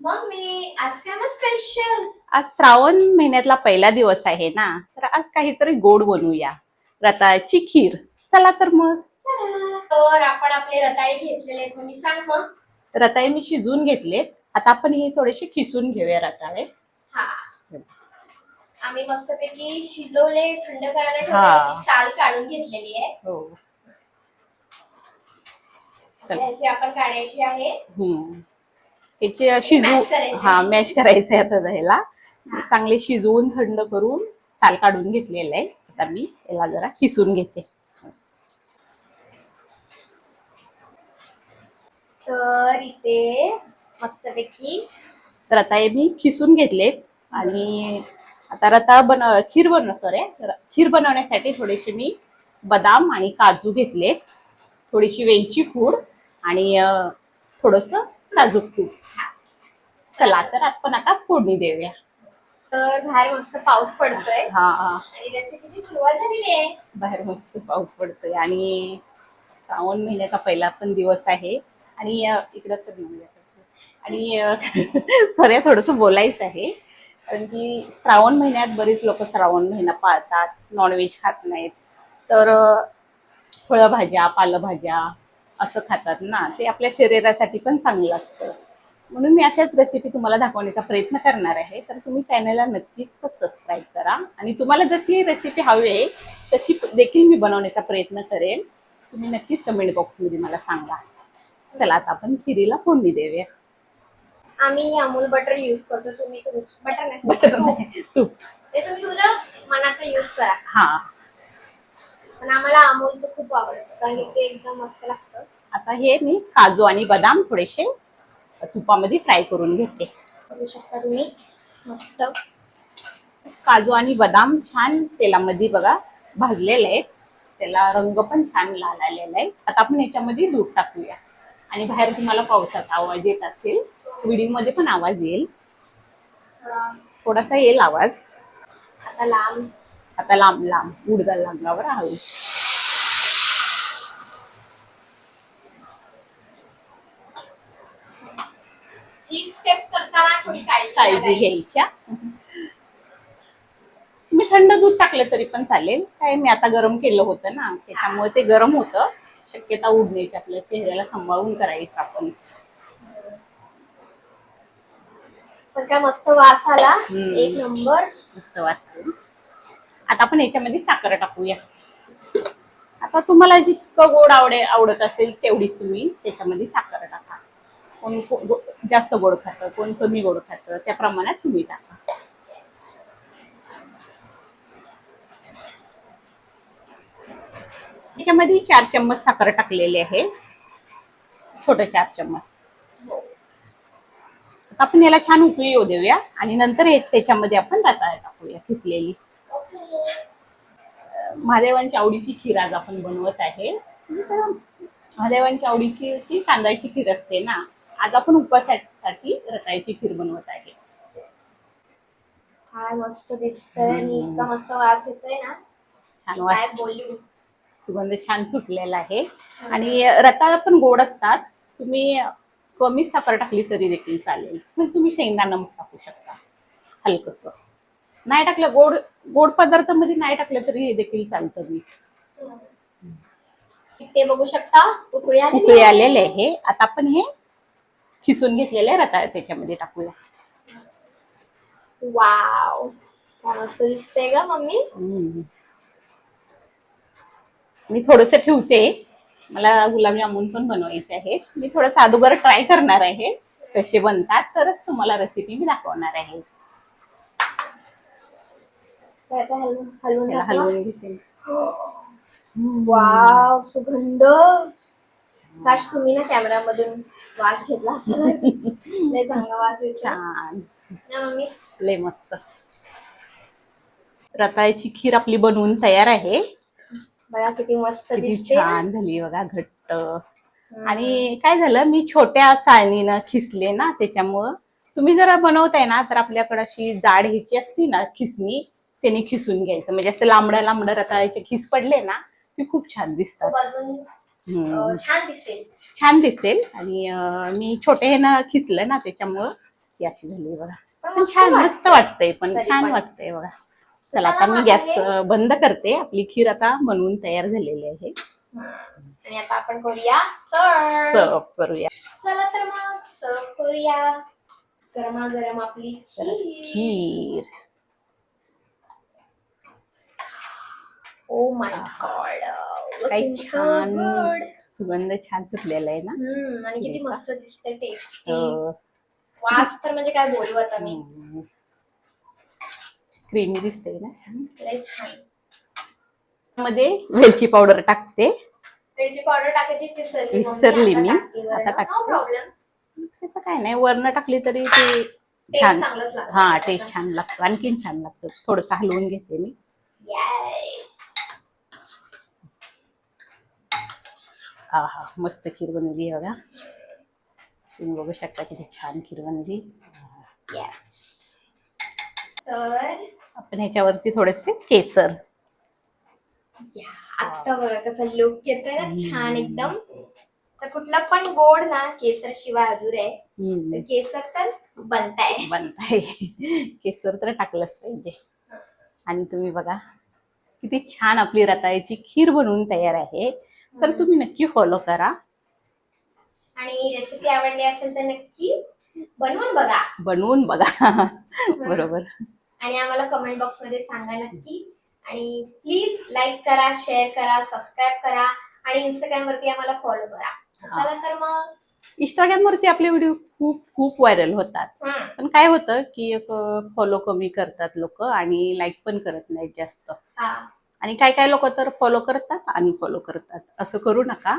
Mummy आज काय मग स्पेशल आज श्रावण महिन्यातला पहिला दिवस आहे ना तर आज काहीतरी गोड बनवूया. रताळ्याची खीर. चला तर मग. तर आपण आपले रताळे घेतलेले आहेत मम्मी सांग मग. रताळे मी शिजवून घेतलेत. आता आपण हे थोडेसे खिसून घेऊया रताळे. हा. आम्ही मस्तपैकी शिजवले थंड करायला हा. साल काढून घेतलेली आहे. हो. चला. त्याची आपण काढायची आहे. हम्म. त्याचे करायचं. हा मॅश करायचं आहे आता ह्याला चांगले शिजवून थंड करून साल काढून घेतलेलं आहे. आता मी याला जरा किसून घेते. तर इथे मस्तपैकी रताळे मी खिसून घेतलेत. आणि आता रताळ बन खीर बनव सॉरी खीर बनवण्यासाठी थोडेसे मी बदाम आणि काजू घेतले थोडीशी वेलची पूड आणि थोडंसं साजूक तूप. चला तर आपण आता फोडणी देऊया. तर बाहेर मस्त पाऊस पडतोय. हा. हा. आणि रेसिपीची सुरुवात झालेली आहे. बाहेर मस्त पाऊस पडतोय. आणि श्रावण महिन्याचा पहिला पण दिवस आहे. आणि इकडं तर. आणि सॉरी थोडंसं बोलायचं आहे. कारण की श्रावण महिन्यात बरीच लोक श्रावण महिना पाळतात. नॉनव्हेज खात नाहीत. तर फळभाज्या पालेभाज्या असं खातात ना ते आपल्या शरीरासाठी पण चांगलं असतं. म्हणून मी अशाच रेसिपी तुम्हाला दाखवण्याचा प्रयत्न करणार आहे. तर तुम्ही चॅनलला नक्कीच सबस्क्राईब करा. आणि तुम्हाला जशी रेसिपी हवी आहे तशी देखील मी बनवण्याचा प्रयत्न करेन. तुम्ही नक्कीच कमेंट बॉक्समध्ये मला सांगा. चला आता आपण खिरीला फोडणी देऊया. आम्ही अमूल बटर युज करतो. तुम्ही बटर नाही तूप. ते तुम्ही तुमच्या मनाचा युज करा. हा. पण आम्हाला अमूलचं खूप आवडतं कारण की ते एकदम मस्त लागतं. आता हे मी काजू आणि बदाम थोडेसे तुपामध्ये फ्राय करून घेते. बघू शकता तुम्ही? मस्त. काजू आणि बदाम छान तेलामध्ये बघा भाजलेले आहेत. त्याला रंग पण छान लाल आलेला आहे. आता आपण याच्यामध्ये दूध टाकूया. आणि बाहेर तुम्हाला पावसाचा आवाज येत असेल व्हिडिओमध्ये पण आवाज येईल. थोडा थोडासा येईल आवाज. आता लांब आता लांब लांब उडदा लांबावर हळू काळजी. घ्यायच्या मी थंड दूध टाकलं तरी पण चालेल. काय मी आता गरम केलं होतं ना त्याच्यामुळे ते गरम होतं. शक्यता उडण्याची आपल्या चेहऱ्याला सांभाळून करायचं आपण. मस्त वास आला. एक नंबर. मस्त वाजते आता आपण याच्यामध्ये साखर टाकूया. आता तुम्हाला जितकं गोड आवडे आवडत असेल तेवढीच तुम्ही त्याच्यामध्ये साखर टाका. कोण जास्त गोड खातं कोण कमी गोड खातं त्या प्रमाणात तुम्ही टाका. त्याच्यामध्ये चार चम्मच साखर टाकलेली आहे. छोटे चार चम्मच. आपण याला छान उकळी येऊ देऊया आणि नंतर त्याच्यामध्ये आपण रताळ टाकूया किसलेली. महादेवांच्या आवडीची खीर आज आपण बनवत आहे. महादेवांच्या आवडीची ती तांदळाची खीर असते ना आज आपण उपवासासाठी रताळ्याची खीर बनवत आहे. काय मस्त दिसतंय आणि. इतका मस्त वास येतोय ना. छान काय वास. बोलू? सुगंध छान सुटलेला आहे. आणि रताळ पण गोड असतात. तुम्ही कमी साखर टाकली तरी देखील चालेल. पण तुम्ही शेंगदाणा मग टाकू शकता. हलकस. नाही टाकलं गोड गोड पदार्थामध्ये नाही टाकलं तरी हे देखील चालतं मी. ते बघू शकता उकळी आलेली आहे. आलेले आहे. आता आपण हे खिसून घेतलेले रताळ त्याच्यामध्ये टाकूया. वाव. काय मस्त दिसतंय का मम्मी. हम्म. मी थोडस ठेवते. मला गुलाबजामुन पण बनवायचे आहेत. मी थोडंसं अगोदर ट्राय करणार आहे. कसे बनतात तरच तुम्हाला रेसिपी मी दाखवणार आहे. हलवून हलवून घेते वाव सुगंध. काश तुम्ही ना कॅमेरा मधून वास घेतला असता तर लय चांगला वास येतो छान. ना मम्मी? लय मस्त. रताळ्याची खीर आपली बनवून तयार आहे. बघा किती मस्त किती. छान झाली बघा घट्ट. आणि काय झालं मी छोट्या चाळणीनं खिसले ना त्याच्यामुळं. तुम्ही जरा बनवताय ना तर आपल्याकडे अशी जाड ह्याची असती ना खिसणी त्याने खिसून घ्यायचं. म्हणजे असं लांबडं लांबडं रताळ्याचे खिस पडले ना ते खूप छान दिसतात. हम्म. छान दिसेल. छान दिसेल. आणि अं, मी छोटे हे ना खिसलं ना त्याच्यामुळं ती अशी झाली बघा. पण पण मस्त छान मस्त वाटतंय. पण तरी छान पण. वाटतंय बघा. चला आता मी गॅस हे- बंद करते. आपली खीर आता बनवून तयार झालेली आहे. आणि आता आपण करूया सर्व. सर्व करूया. चला तर मग सर्व करूया. गरमागरम आपली खीर. खीर. ओ माय गॉड काही छान सुगंध छान सुटलेला आहे ना? आणि किती. मस्त दिसते टेस्टी हो. वास तर म्हणजे काय बोलू आता मी. क्रीमी दिसते ना? छान. मध्ये वेलची पावडर टाकते. वेलची पावडर टाकायची विसरली मी. आता टाकते. त्याचं काय नाही वरण टाकली तरी ते छान. हा टेस्ट छान लागतो. आणखीन छान लागतं. थोडस हलवून घेते मी. हा हा. मस्त खीर बनवली आहे बघा. तुम्ही बघू शकता किती छान खीर बनली येस तर आपण ह्याच्यावरती थोडेसे केसर. आता बघा कसं लुक येतोय. छान एकदम. तर कुठला पण गोड ना केसर शिवाय अधूर आहे. केसर तर बनताय. बनताय. केसर तर टाकलंच पाहिजे. आणि तुम्ही बघा किती छान आपली रताळ्याची खीर बनवून तयार आहे. तर तुम्ही नक्की फॉलो करा. आणि रेसिपी आवडली असेल तर नक्की बनवून बघा. बनवून बघा. बरोबर. आणि आम्हाला कमेंट बॉक्समध्ये सांगा नक्की. आणि प्लीज लाईक करा शेअर करा सबस्क्राईब करा आणि इंस्टाग्राम वरती आम्हाला फॉलो करा. चला तर मग. इंस्टाग्राम वरती आपले व्हिडिओ खूप खूप व्हायरल होतात. पण काय होतं की फॉलो कमी करतात लोक आणि लाईक पण करत नाहीत जास्त. हा. आणि काय काय लोक तर फॉलो करतात आणि फॉलो करतात. असं करू नका.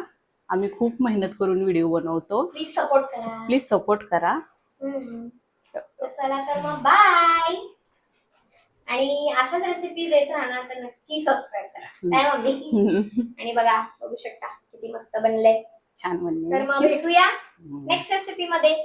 आम्ही खूप मेहनत करून व्हिडिओ बनवतो. प्लीज सपोर्ट करा. प्लीज सपोर्ट करा. तर चला तर मग बाय आणि अशाच रेसिपीज येत राहणार तर नक्की सबस्क्राईब करा. काय मम्मी? आणि बघा बघू शकता किती मस्त बनलंय. छान तर म्हणले मग भेटूया नेक्स्ट रेसिपी मध्ये.